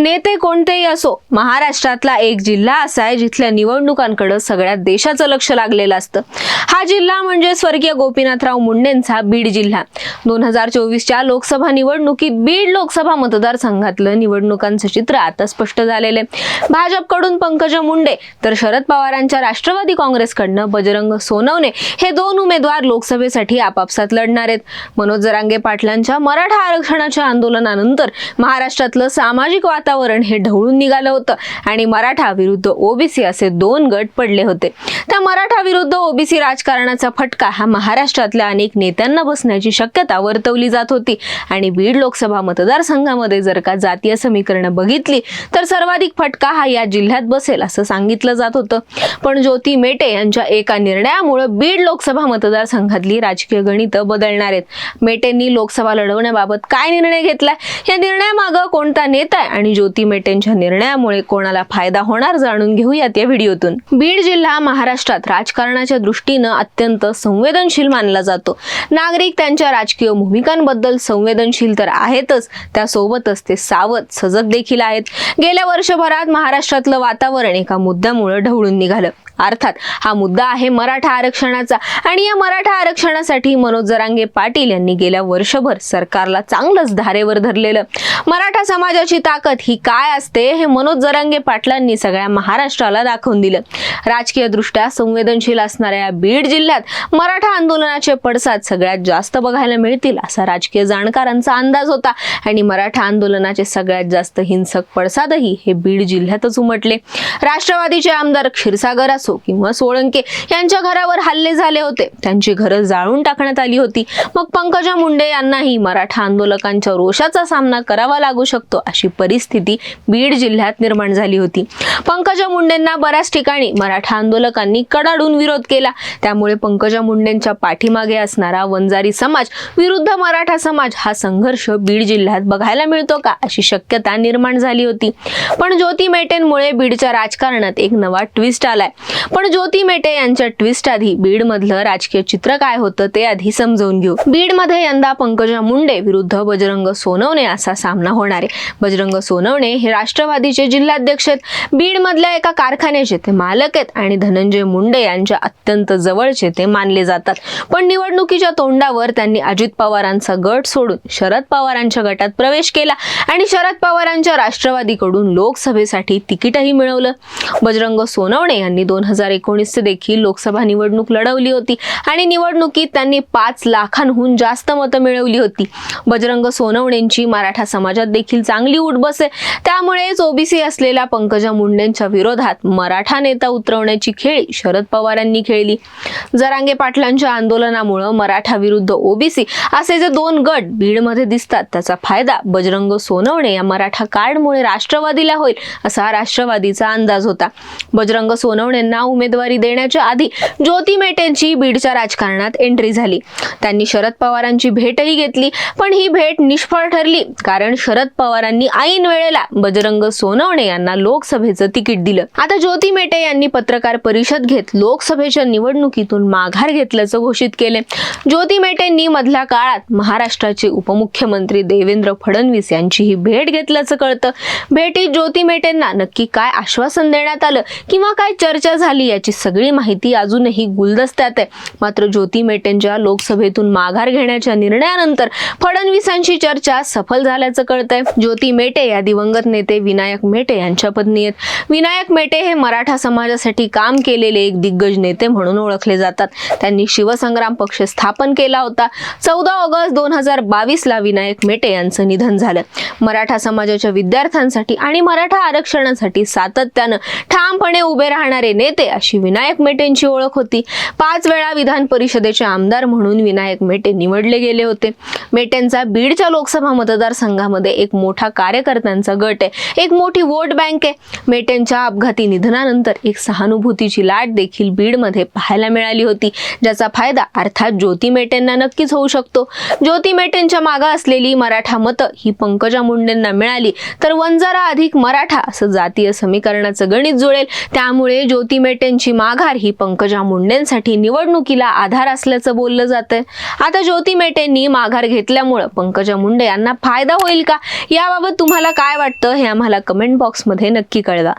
नेते कोणतेही असो महाराष्ट्रातला एक जिल्हा असा आहे जिथल्या निवडणुकांकडे सगळ्या देशाचं लक्ष लागलेलं असतं. हा जिल्हा म्हणजे स्वर्गीय गोपीनाथराव मुंडेंचा बीड जिल्हा. दोन हजार चोवीसच्या लोकसभा निवडणुकीत बीड लोकसभा मतदारसंघातलं निवडणुकांचं चित्र आता स्पष्ट झालेलं आहे. भाजपकडून पंकजा मुंडे तर शरद पवारांच्या राष्ट्रवादी काँग्रेसकडनं बजरंग सोनवणे हे दोन उमेदवार लोकसभेसाठी आपापसात लढणार आहेत. मनोज जरांगे पाटलांच्या मराठा आरक्षणाच्या आंदोलनानंतर महाराष्ट्रातलं सामाजिक वातावरण वातावरण हे ढवळून निघालं होतं आणि मराठा विरुद्ध ओबीसी असे दोन गट पडले होते. त्या मराठा विरुद्ध ओबीसी राजकारणाचा फटका हा महाराष्ट्रातल्या अनेक नेत्यांना बसण्याची शक्यता वर्तवली जात होती. आणि बीड लोकसभा मतदारसंघामध्ये जर का जातीय समीकरणं बघितली तर सर्वाधिक फटका हा या जिल्ह्यात बसेल असं सांगितलं जात होतं. पण ज्योती मेटे यांच्या एका निर्णयामुळे बीड लोकसभा मतदारसंघातली राजकीय गणितं बदलणार आहेत. मेटेंनी लोकसभा लढवण्याबाबत काय निर्णय घेतलाय? या निर्णयामागं कोणता नेता आहे आणि ज्योती मेटेंच्या निर्णयामुळे कोणाला फायदा होणार जाणून घेऊयात या व्हिडिओतून. बीड जिल्हा महाराष्ट्रात राजकारणाच्या दृष्टीनं अत्यंत संवेदनशील मानला जातो. नागरिक त्यांच्या राजकीय भूमिकांबद्दल संवेदनशील तर आहेतच त्यासोबतच ते सावध सजग देखील आहेत. गेल्या वर्षभरात महाराष्ट्रातलं वातावरण एका मुद्द्यामुळे ढवळून निघालं. अर्थात हा मुद्दा आहे मराठा आरक्षणाचा. आणि या मराठा आरक्षणासाठी मनोज जरांगे पाटील यांनी गेल्या वर्षभर सरकारला चांगलंच धारेवर धरलेलं. मराठा समाजाची ताकद ही काय असते हे मनोज जरांगे पाटलांनी सगळ्या महाराष्ट्राला दाखवून दिलं. राजकीय दृष्ट्या संवेदनशील असणाऱ्या या बीड जिल्ह्यात मराठा आंदोलनाचे पडसाद सगळ्यात जास्त बघायला मिळतील असा राजकीय जाणकारांचा अंदाज होता. आणि मराठा आंदोलनाचे सगळ्यात जास्त हिंसक पडसादही हे बीड जिल्ह्यातच उमटले. राष्ट्रवादीचे आमदार क्षीरसागर असो किंवा सोळंके यांच्या घरावर हल्ले झाले होते. त्यांची घरं जाळून टाकण्यात आली होती. मग पंकजा मुंडे यांनाही मराठा आंदोलकांच्या रोषाचा सामना करावा लागू शकतो अशी परिस्थिती बीड जिल्ह्यात निर्माण झाली होती. पंकजा मुंडेंना बऱ्याच ठिकाणी मराठा आंदोलकांनी कडाडून विरोध केला. त्यामुळे पंकजा मुंडेंच्या पाठीमागे असणारा वंजारी समाज विरुद्ध मराठा समाज हा संघर्ष बीड जिल्ह्यात बघायला मिळतो का अशी शक्यता निर्माण झाली होती. पण ज्योती मेटेंमुळे बीडच्या राजकारणात एक नवा ट्विस्ट आलाय. पण ज्योती मेटे यांच्या ट्विस्ट आधी बीड मधलं राजकीय चित्र काय होतं ते आधी समजवून घेऊ. बीडमध्ये यंदा पंकजा मुंडे विरुद्ध बजरंग सोनवणे असा सामना होणार आहे. बजरंग सोनवणे हे राष्ट्रवादीचे जिल्हाध्यक्ष आहेत. बीड मधल्या एका कारखान्याचे ते मालक आहेत आणि धनंजय मुंडे यांच्या अत्यंत जवळचे ते मानले जातात. पण निवडणुकीच्या तोंडावर त्यांनी अजित पवारांचा गट सोडून शरद पवारांच्या गटात प्रवेश केला आणि शरद पवारांच्या राष्ट्रवादीकडून लोकसभेसाठी तिकीटही मिळवलं. बजरंग सोनवणे यांनी दोन दोन हजार एकोणीस देखील लोकसभा निवडणूक लढवली होती. आणि निवडणुकीत त्यांनी पाच लाखांहून जास्त मतं मिळवली होती. बजरंग सोनवणेंची मराठा समाजात देखील चांगली उठ बसे. त्यामुळेच ओबीसी असलेल्या पंकजा मुंडेंच्या विरोधात मराठा नेता उतरवण्याची खेळी शरद पवारांनी खेळली. जरांगे पाटलांच्या आंदोलनामुळं मराठा विरुद्ध ओबीसी असे जे दोन गट बीडमध्ये दिसतात त्याचा फायदा बजरंग सोनवणे या मराठा कार्डमुळे राष्ट्रवादीला होईल असा राष्ट्रवादीचा अंदाज होता. बजरंग यांना उमेदवारी देण्याच्या आधी ज्योती मेटेंची बीडच्या राजकारणात एंट्री झाली. त्यांनी शरद पवारांची भेटही घेतली पण ही भेट निष्फळ ठरली कारण शरद पवारांनी ऐन वेळेला बजरंग सोनवणे यांना लोकसभेचं तिकीट दिलं. आता ज्योती मेटे यांनी पत्रकार परिषद घेत लोकसभेच्या निवडणुकीतून माघार घेतल्याचं घोषित केले ज्योती मेटेंनी मधल्या काळात महाराष्ट्राचे उपमुख्यमंत्री देवेंद्र फडणवीस यांचीही भेट घेतल्याचं कळतं. भेटीत ज्योती मेटेंना नक्की काय आश्वासन देण्यात आलं किंवा काय चर्चा झाली याची सगळी माहिती अजूनही गुलदस्त्यात आहे. मात्र ज्योती मेटेंच्या लोकसभेतून माघार घेण्याच्या निर्णयानंतर फडणवीसांची चर्चा सफल झाल्याचं कळतंय. ज्योती मेटे या दिवंगत नेते विनायक मेटे यांच्या पत्नी आहेत. विनायक मेटे हे मराठा समाजासाठी काम केलेले एक दिग्गज नेते म्हणून ओळखले जातात. त्यांनी शिवसंग्राम पक्ष स्थापन केला होता. चौदा ऑगस्ट दोन हजार बावीस ला विनायक मेटे यांचं निधन झालं. मराठा समाजाच्या विद्यार्थ्यांसाठी आणि मराठा आरक्षणासाठी सातत्यानं ठामपणे उभे राहणारे नेते अशी विनायक मेटेंची ओळख होती. पाच वेळा विधान परिषदेचे आमदार म्हणून विनायक मेटे निवडले गेले होते. मेटेंचा बीडच्या लोकसभा मतदारसंघामध्ये एक मोठा कार्यकर्त्यांचा गट आहे. एक मोठी वोट बँक आहे. मेटेंच्या अपघाती निधनानंतर एक सहानुभूतीची लाट देखील बीडमध्ये पाहायला मिळाली होती. ज्याचा फायदा अर्थात ज्योती मेटेंना नक्कीच होऊ शकतो. ज्योती मेटेंच्या मागे असलेली मराठा मतं ही पंकजा मुंडेंना मिळाली. तर वंजारा अधिक मराठा असं जातीय समीकरणाचं गणित जुळेल. त्यामुळे ज्योती मेटेंची माघार ही पंकजा मुंडेंसाठी निवडणुकीला आधार असल्याचं बोललं जातंय. आता ज्योती मेटेंनी माघार घेतल्यामुळं पंकजा मुंडे यांना फायदा होईल का? याबाबत तुम्हाला काय वाटतं हे आम्हाला कमेंट बॉक्समध्ये नक्की कळवा.